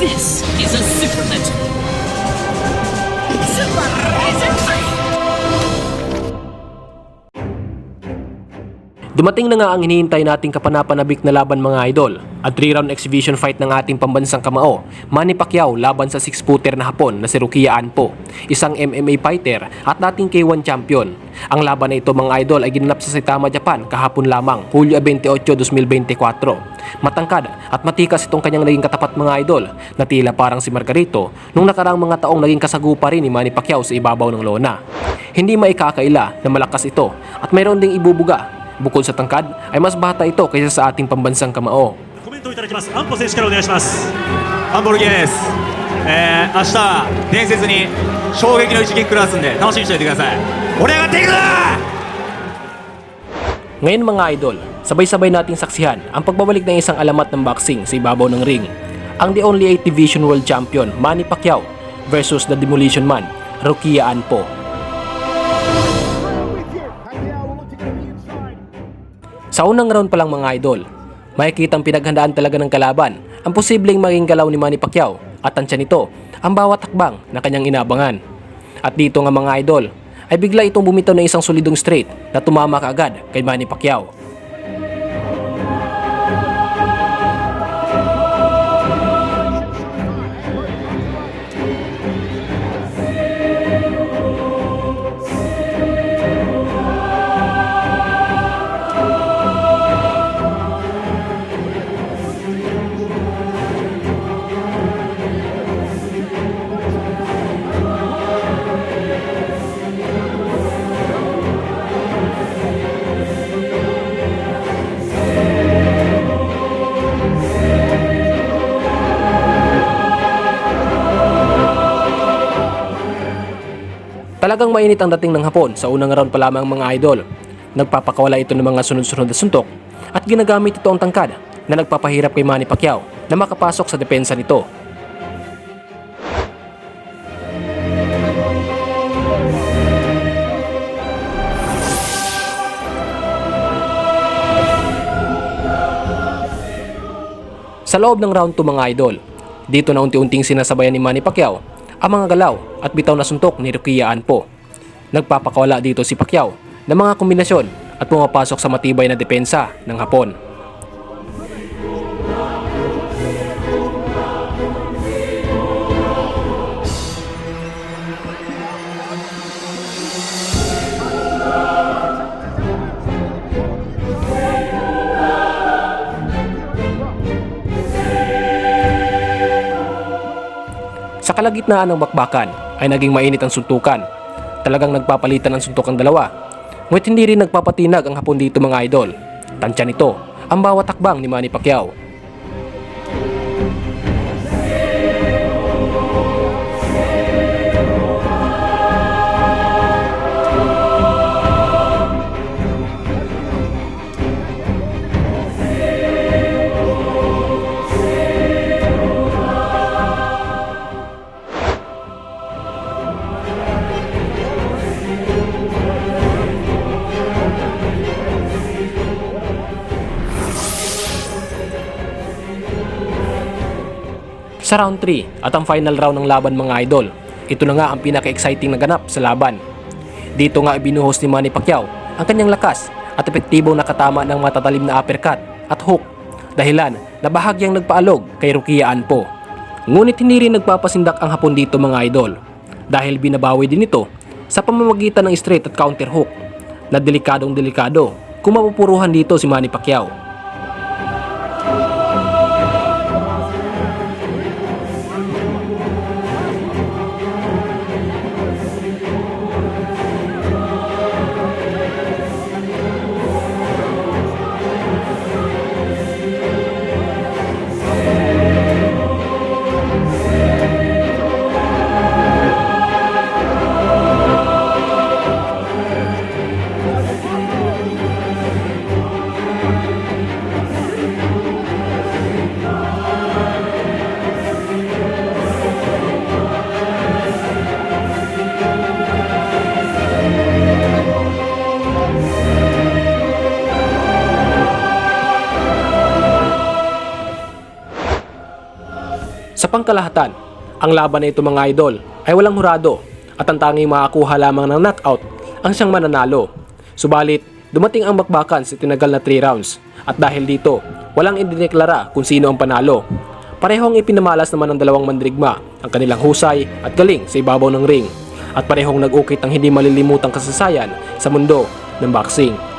This is a super legend. Super! Dumating na nga ang hinihintay nating kapanapanabik na laban mga idol. At 3-round exhibition fight ng ating pambansang kamao, Manny Pacquiao laban sa 6-footer na Hapon na si Rukia Anpo, isang MMA fighter at dating K1 champion. Ang laban na ito mga idol ay ginanap sa Saitama, Japan kahapon lamang, Hulyo 28, 2024. Matangkad at matikas itong kanyang naging katapat mga idol na tila parang si Margarito nung nakaraang mga taong naging kasagupa rin ni Manny Pacquiao sa ibabaw ng lona. Hindi maikakaila na malakas ito at mayroon ding ibubuga Bukod sa tangkad, ay mas bata ito kaysa sa ating pambansang kamao. コメントをいただきます安保選手からお願いしますアンボルゲーです、えー、明日伝説に衝撃の一撃食らわすんで楽しみにしておいてください俺がっていくぞ ngayon mga idol, sabay-sabay nating saksihan ang pagbabalik ng isang alamat ng boxing sa ibabaw ng ring. Ang the only 8 Division World Champion Manny Pacquiao versus the Demolition Man, Rukia Anpo. Sa unang round pa lang mga idol, makikita ang pinaghandaan talaga ng kalaban ang posibleng maging galaw ni Manny Pacquiao at tansya nito ang bawat hakbang na kanyang inabangan. At dito nga mga idol, ay bigla itong bumitaw ng isang solidong straight na tumama kaagad kay Manny Pacquiao. Talagang mainit ang dating ng hapon sa unang round pa lamang mga idol. Nagpapakawala ito ng mga sunod-sunod na suntok at ginagamit ito ang tangkad na nagpapahirap kay Manny Pacquiao na makapasok sa depensa nito. Sa loob ng round 2 mga idol, dito na unti-unting sinasabayan ni Manny Pacquiao ang mga galaw at bitaw na suntok ni Rukia Anpo. Nagpapakawala dito si Pacquiao ng mga kombinasyon at pumapasok sa matibay na depensa ng Hapon. Kalagitnaan ng bakbakan ay naging mainit ang suntukan. Talagang nagpapalitan ng suntok ang dalawa. Ngunit hindi rin nagpapatinag ang hapon dito mga idol. Tansya nito ang bawat takbang ni Manny Pacquiao. Sa round 3 at ang final round ng laban mga idol, ito na nga ang pinaka-exciting na ganap sa laban. Dito nga ibinuhos ni Manny Pacquiao ang kanyang lakas at epektibong nakatama ng matatalim na uppercut at hook dahilan na bahagyang nagpaalog kay Rukia Anpo. Ngunit hindi rin nagpapasindak ang hapon dito mga idol dahil binabawi din ito sa pamamagitan ng straight at counter hook na delikadong delikado kung mapupuruhan dito si Manny Pacquiao. Pangkalahatan, ang laban na ito mga idol ay walang hurado at ang tanging makakuha lamang ng knockout ang siyang mananalo. Subalit, dumating ang bakbakan sa tinagal na 3 rounds at dahil dito, walang indineklara kung sino ang panalo. Parehong ipinamalas naman ng dalawang mandirigma ang kanilang husay at galing sa ibabaw ng ring at parehong nag-ukit ang hindi malilimutang kasasayan sa mundo ng boxing.